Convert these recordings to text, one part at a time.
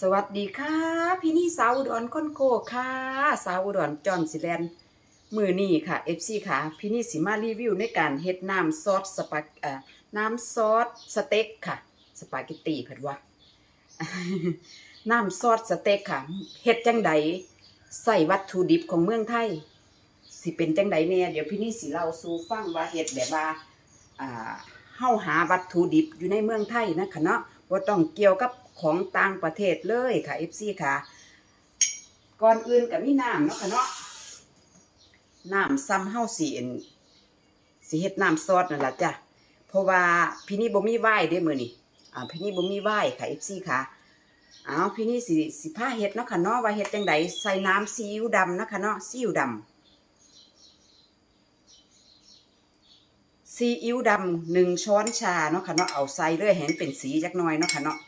สวัสดีค่ะ พี่นี่สาวอุดรค้นโคค่ะ สาวอุดรจอนสิแลนมือนี่ค่ะ FC ค่ะ พี่นี่สิมารีวิวในการเฮ็ดน้ำซอสสปาเอ่อน้ำซอสสเต็กค่ะ สปาเกตตีเพิ่นว่าน้ำซอสสเต็กค่ะเฮ็ดจังใดใส่วัตถุดิบของเมืองไทย สิเป็นจังใดเนี่ยเดี๋ยวพี่นี่สิเล่าสู่ฟังว่าเฮ็ดแบบว่าอ่าเฮาหาวัตถุดิบอยู่ในเมืองไทยนะคะเนาะบ่าต้องเกี่ยวกับ ของต่างประเทศเลยค่ะ FC ค่ะ ก่อนอื่นก็มีน้ำเนาะค่ะเนาะน้ำซ้ำเฮาสิเอ็นสิเฮ็ดน้ำซอสนั่นแหละจ้ะเพราะว่าพี่นี่บ่มีไหว้เด้มื้อนี้อ่าพี่นี่บ่มีไหว้ค่ะ FC ค่ะเอาพี่นี่สิสิพาเฮ็ดเนาะค่ะเนาะว่าเฮ็ดจังไดใส่น้ำซีอิ๊วดำนะคะเนาะซีอิ๊วดำซีอิ๊วดำหนึ่งช้อนชาเนาะค่ะเนาะเอาใส่เลยเห็นเป็นสีจักหน่อยเนาะค่ะเนาะ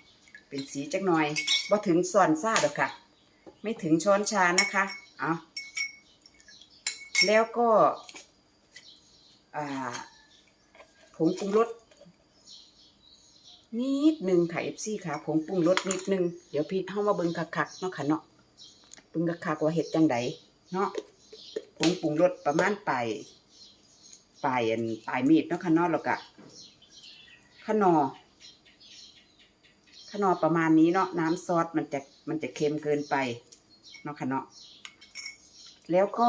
เป็นสีจักหน่อยบ่ถึงส่วนซ่าดอกค่ะ ไม่ถึงช้อนชานะคะเอาแล้วก็ผงปรุงรสนิดหนึ่งค่ะเอฟซีค่ะผงปรุงรสนิดหนึ่งเดี๋ยวพี่เข้ามาเบิ่งคักๆเนาะค่ะเนาะเบิ่งคักๆว่าเห็ดจังไดเนาะผงปรุงรสประมาณไปปลายอันปลายมีดเนาะขนอแล้วก็ขนอ ขนอประมาณนี้เนาะน้ำซอสมันจะมันจะเค็มเกินไปเนาะขนอแล้วก็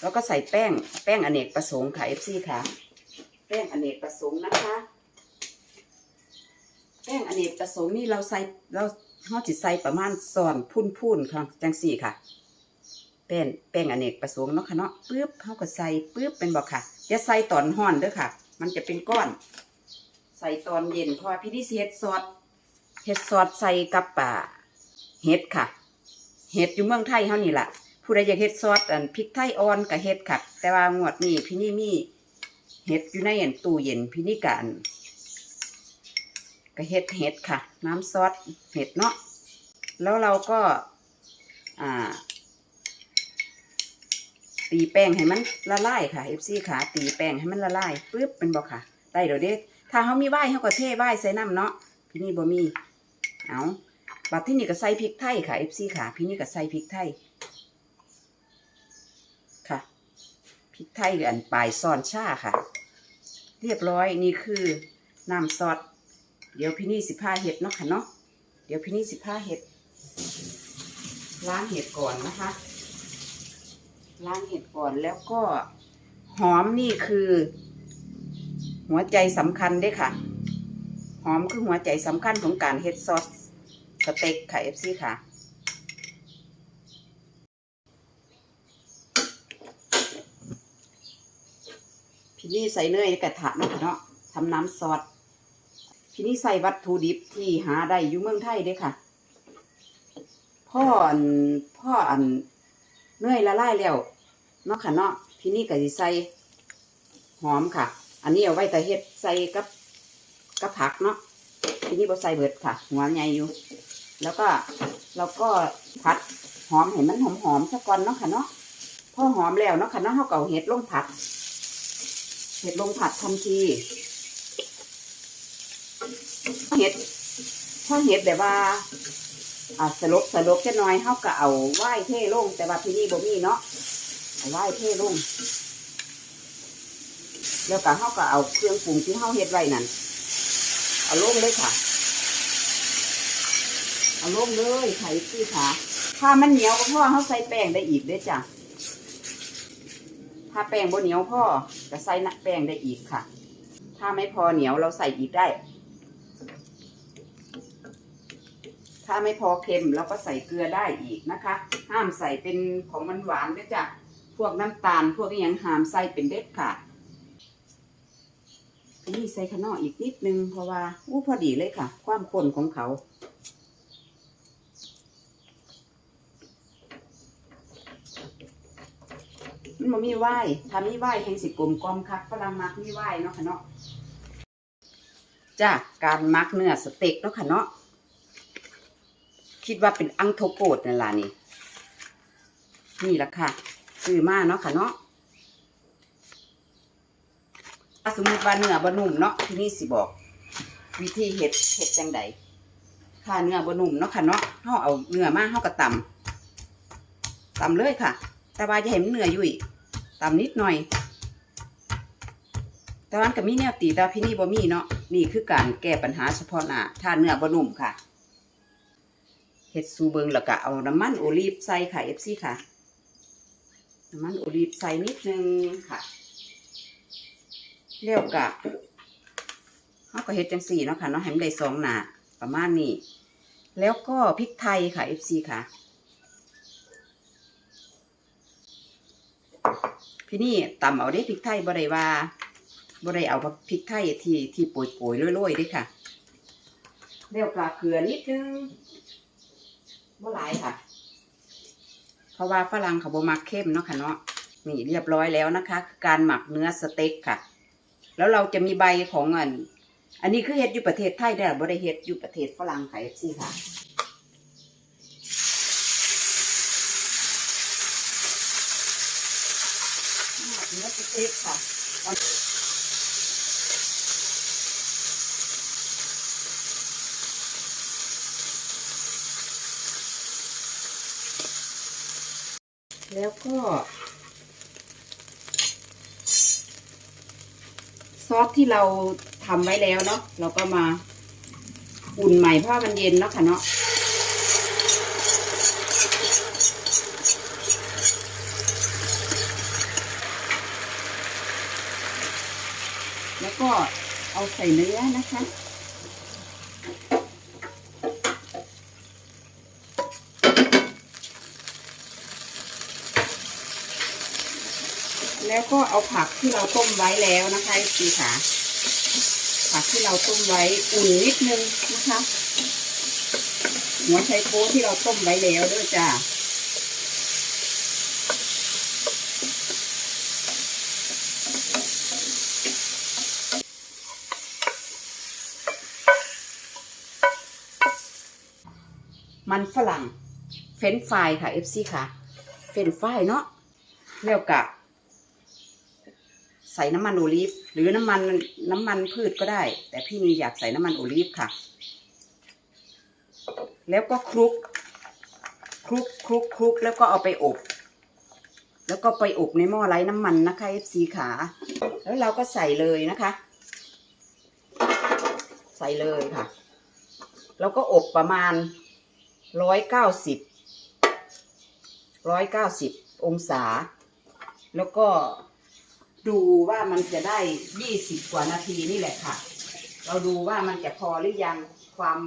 แล้วก็ใส่แป้งแป้งอเนกประสงค์ค่ะ FC ค่ะ แป้งอเนกประสงค์นะคะ แป้งอเนกประสงค์นี่เราใส่เราเราจิใส่ประมาณซอนพุ่นๆค่ะจังสี่ค่ะ แป้งแป้งอเนกประสงค์เนาะค่ะเนาะปึ๊บเขาก็ใส่ปึ๊บเป็นบอกค่ะอย่าใส่ตอนห่อนเด้อค่ะ มันจะเป็นก้อน ใส่ตอนเย็นพราะว่าพี่ที่สิเฮ็ดซอส เฮ็ดซอสใส่กับป่าเฮ็ดค่ะ เฮ็ดอยู่เมืองไทยเฮานี่ล่ะ ผู้ใดอยากเฮ็ดซอสอันพริกไทยอ่อนก็เฮ็ดค่ะ แต่ว่างวดนี้พี่นี่มีเฮ็ดอยู่ในอันตู้เย็นพี่นี่กอันก็เฮ็ดเฮ็ดค่ะ น้ำซอสเฮ็ดเนาะแล้วเราก็อ่าตีแป้งให้มันละลายค่ะ FC ขาตีแป้งให้มันละลายปึ๊บเป็นบอกค่ะ ได้เดี๋ยวเด้ถ้าเขามีไหวเขาก็เทไหวใส่น้ำเนาะพี่นี่บ่มี เอาบัดที่นี่ก็ใส่พริกไทยค่ะ FC ขาพี่นี่ก็ใส่พริกไทยค่ะพริกไทยกับอันปลายซอนชาค่ะ เรียบร้อยนี่คือน้ำซอสเดี๋ยวพี่นี่สิผ้าเห็ดเนาะค่ะเนาะเดี๋ยวพี่นี่สิผ้าเห็ดล้างเห็ดก่อนนะคะล้างเห็ดก่อนแล้วก็หอมนี่คือ หัวใจสำคัญด้วยค่ะ หอมคือหัวใจสำคัญของการเฮ็ดซอสสเต็กค่ะเอฟซีค่ะพี่นี่ใส่เนยในกระทะเนาะค่ะเนาะทำน้ำซอสพี่นี่ใส่วัตถุดิบที่หาได้อยู่เมืองไทยเด้ค่ะ พ่ออันพ่ออันเนยละลายแล้วเนาะค่ะเนาะพี่นี่ก็สิใส่หอมค่ะ อันนี้เอาไว้แต่เฮ็ดใส่กับ กับผักเนาะพี่นี่บ่ใส่เบิดค่ะ หัวใหญ่อยู่ แล้วก็เราก็ผัดหอมให้มันหอมหอมสักก่อนเนาะค่ะเนาะพอหอมแล้วเนาะค่ะเนาะเฮาก็เอาเห็ดลงผัด เห็ดลงผัดทันทีเห็ดถ้าเห็ดแบบว่าอ่าสลบสลบจะน้อยเฮาก็เอาไหว้เท่ลง แต่ว่าที่นี่บ่มีเนาะเอาไหว้เท่ลงแล้วก็เฮาก็เอาเครื่องปรุงที่เฮาเฮ็ดไว้นั่น เอาลงเลยค่ะ เอาลงเลยไข่ซี่ค่ะถ้ามันเหนียวก็พ่อเฮาใส่แป้งได้อีกเด้อจ้ะ ถ้าแป้งบ่เหนียวพ่อก็ใส่น้ำแป้งได้อีกค่ะ ถ้าไม่พอเหนียวเราใส่อีกได้ ถ้าไม่พอเค็มเราก็ใส่เกลือได้อีกนะคะ ห้ามใส่เป็นของมันหวานด้วยจ้ะ พวกน้ำตาลพวกอหยังห้ามใส่เป็นเด็ดขาด นี่ใส่ขนออีกนิดนึงเพราะว่าอู้พอดีเลยค่ะ ความข้นของเขามันบ่มีไหวถ้ามีไหวแห่งสิกลมกลมคักฝรั่งมักมีไหวเนาะค่ะเนาะจ้ะการมักเนื้อสเต็กเนาะค่ะเนาะคิดว่าเป็นอังโทโปดนั่นล่ะนี่นี่แหละค่ะซื้อมาเนาะค่ะเนาะ ถ้าสมมติว่าเนื้อบะนุ่มเนาะที่นี่สิบอก วิธีเห็ดเห็ดจังใดถ้าเนื้อบ่นุ่มเนาะค่ะเนาะเฮาเอาเนื้อมาเฮาก็ตำตำเลยค่ะ แต่ว่าจะเห็นเนื้อยุ่ยตำนิดหน่อย แต่ว่าก็มีแนวตีแต่ว่าพี่นี่บ่มีเนาะนี่คือการแก้ปัญหาเฉพาะหน้าถ้าเนื้อบ่นุ่มค่ะเฮ็ดซูเบิงแล้วก็เอาน้ำมันโอลีฟใส่ค่ะ FC ค่ะน้ำมันโอลีฟใส่นิดนึงค่ะ แล้วก็เฮาก็เฮ็ดจังซี่เนาะค่ะเนาะให้มันได้สองหนาประมาณนี้ แล้วก็พริกไทยค่ะ FC ค่ะพี่นี่ตำเอาได้พริกไทยบ่ได้ว่าบ่ได้เอาพริกไทยที่ที่โปรยๆโรยๆด้ค่ะแล้วก็เกลือนิดนึงบ่หลายค่ะ เพราะว่าฝรั่งเขาบ่มักเข้มเนาะค่ะเนาะนี่เรียบร้อยแล้วนะคะ คือการหมักเนื้อสเต็กค่ะ แล้วเราจะมีใบของอัน อันนี้คือเฮ็ดอยู่ประเทศไทยได้บ่ได้เฮ็ดอยู่ประเทศฝรั่งค่ะ FC ค่ะเนื้อสเต็กค่ะแล้วก็ ซอสที่เราทำไว้แล้วเนาะเราก็มาอุ่นใหม่เพราะมันเย็นเนาะค่ะเนาะแล้วก็เอาใส่เนื้อนะคะ แล้วก็เอาผักที่เราต้มไว้แล้วนะคะพี่ค่ะ ผักที่เราต้มไว้อุ่นนิดนึงนะคะหัวไชโป๊ที่เราต้มไว้แล้วด้วยจ้ามันฝรั่ง เฟนฟรายค่ะ FC ค่ะ เฟนฟรายเนาะแล้วกะ ใส่น้ำมันโอลีฟหรือน้ำมันน้ำมันพืชก็ได้ แต่พี่นีอยากใส่น้ำมันโอลีฟค่ะ แล้วก็คลุกคลุกคลุกคลุกแล้วก็เอาไปอบ แล้วก็ไปอบในหม้อไร้น้ำมันนะคะ FC ขา แล้วเราก็ใส่เลยนะคะ ใส่เลยค่ะ แล้วก็อบประมาณร้อยเก้าสิบร้อยเก้าสิบองศา แล้วก็ ดูว่ามันจะได้ยี่สิบกว่านาทีนี่แหละค่ะ เราดูว่ามันจะพอหรือยังความ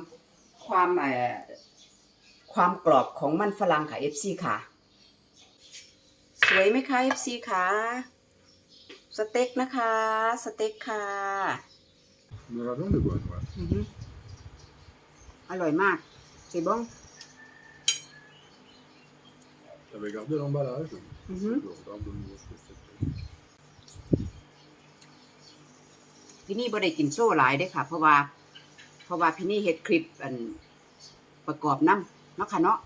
ความเอ่อความกรอบของมันฝรั่งค่ะ FC ค่ะ สวยไหมคะ FC ค่ะสเต็กนะคะ สเต็กค่ะ De la viande est bonne, ouais. อือหืออร่อยมากสิบ้อง T'avais gardé l'emballage. Mhm. Je regarde de nouveau ce que c'est. พี่นี่บ่ได้กินโซ่หลายเด้ค่ะ เพราะว่า เพราะว่าพี่นี่เฮ็ดคลิปอันประกอบน้ำเนาะค่ะเนาะ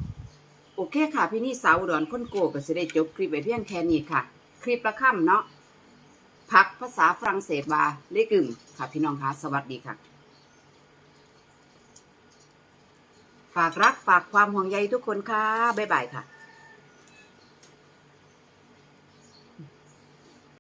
โอเคค่ะ พี่นี่สาวดอุดรคนโกก็สิได้จบคลิปไว้เพียงแค่นี้ค่ะ คลิปละค่ำเนาะพักภาษาฝรั่งเศสว่าเลกึ่มค่ะ พี่น้องคะสวัสดีค่ะ ฝากรักฝากความห่วงใยทุกคนค่ะบ๊ายบายค่ะ